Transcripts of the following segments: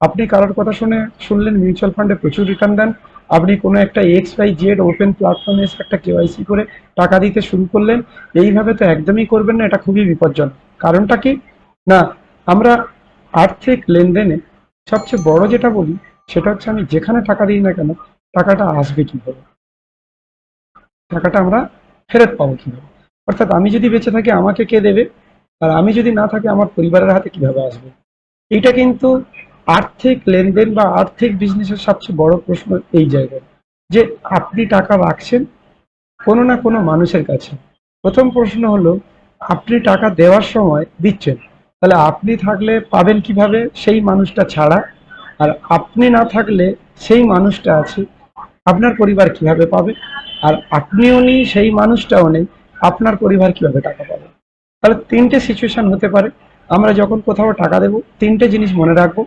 আপনি কারোর কথা শুনে শুনলেন মিউচুয়াল ফান্ডে প্রচুর রিটার্ন দেন, আপনি কোনো একটা এক্স ওয়াই জেড ওপেন প্ল্যাটফর্মে এসে একটা কেওয়াইসি করে টাকা দিতে শুরু করলেন, এইভাবে তো একদমই করবেন না, এটা খুবই বিপজ্জনক। কারণটা কি? না, আমরা আর্থিক লেনদেনে সবচেয়ে বড় যেটা বলি, সেটা হচ্ছে আমি যেখানে টাকা দিই না কেন, টাকাটা আসবে কীভাবে? টাকাটা আমরা ফেরত পাবো কীভাবে? অর্থাৎ আমি যদি বেঁচে থাকি, আমাকে কে দেবে? আর আমি যদি না থাকি, আমার পরিবারের হাতে কীভাবে আসবে? এইটা কিন্তু আর্থিক লেনদেন বা আর্থিক বিজনেসের সবচেয়ে বড় প্রশ্ন এই জায়গায়। যে আপনি টাকা রাখছেন কোনো না কোনো মানুষের কাছে। প্রথম প্রশ্ন হলো, আপনি টাকা দেওয়ার সময় দিচ্ছেন। তাহলে আপনি থাকলে পাবেন কীভাবে? সেই মানুষটা ছাড়া। আর আপনি না থাকলে সেই মানুষটা আছে। আপনার পরিবার কীভাবে পাবে? আর আপনিও নেই, সেই মানুষটাও নেই। আপনার পরিবার কীভাবে টাকা পাবে? তাহলে তিনটে সিচুয়েশন হতে পারে। আমরা যখন কোথাও টাকা দেব, তিনটে জিনিস মনে রাখব।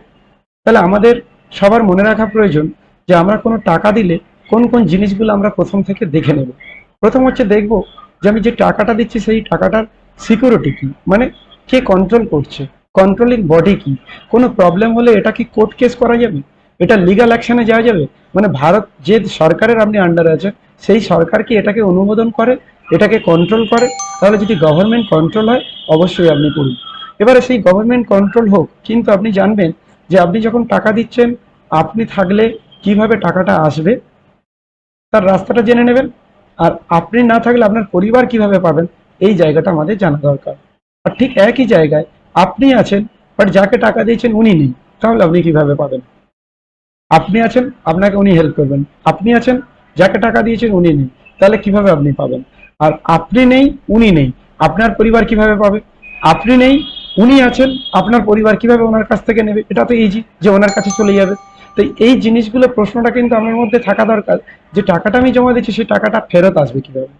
তাহলে আমাদের সবার মনে রাখা প্রয়োজন যে আমরা কোনো টাকা দিলে কোন কোন জিনিসগুলো আমরা প্রথম থেকে দেখে নেব। প্রথম হচ্ছে দেখব যে আমি যে টাকাটা দিচ্ছি সেই টাকাটার সিকিউরিটি কি মানে কে কন্ট্রোল করছে কন্ট্রোলিং বডি কি, কোনো প্রবলেম হলে এটা কি কোর্ট কেস করা যাবে? এটা লিগাল অ্যাকশনে যাওয়া যাবে? মানে ভারত যে সরকারের আপনি আন্ডারে আছেন, সেই সরকার কি এটাকে অনুমোদন করে, এটাকে কন্ট্রোল করে? তাহলে যদি গভর্নমেন্ট কন্ট্রোল হয়, অবশ্যই আপনি করুন। এবারে সেই গভর্নমেন্ট কন্ট্রোল হোক, কিন্তু আপনি জানবেন যে আপনি যখন টাকা দিচ্ছেন, আপনি থাকলে কীভাবে টাকাটা আসবে, তার রাস্তাটা জেনে নেবেন। আর আপনি না থাকলে আপনার পরিবার কীভাবে পাবেন, এই জায়গাটা আমাদের জানা দরকার। আর ঠিক একই জায়গায় আপনি আছেন বাট যাকে টাকা দিয়েছেন উনি নেই, তাহলে আপনি কীভাবে পাবেন? আপনি আছেন, আপনাকে উনি হেল্প করবেন। আপনি আছেন, যাকে টাকা দিয়েছেন উনি নেই, তাহলে কীভাবে আপনি পাবেন? আর আপনি নেই, উনি নেই, আপনার পরিবার কীভাবে পাবে? আপনি নেই উনি আছেন, আপনার পরিবার কীভাবে ওনার কাছ থেকে নেবে? এটা তো ইজি যে ওনার কাছে চলে যাবে। তো এই জিনিসগুলো, প্রশ্নটা কিন্তু আমার মধ্যে থাকা দরকার যে টাকাটা আমি জমা দিচ্ছি, সেই টাকাটা ফেরত আসবে কীভাবে?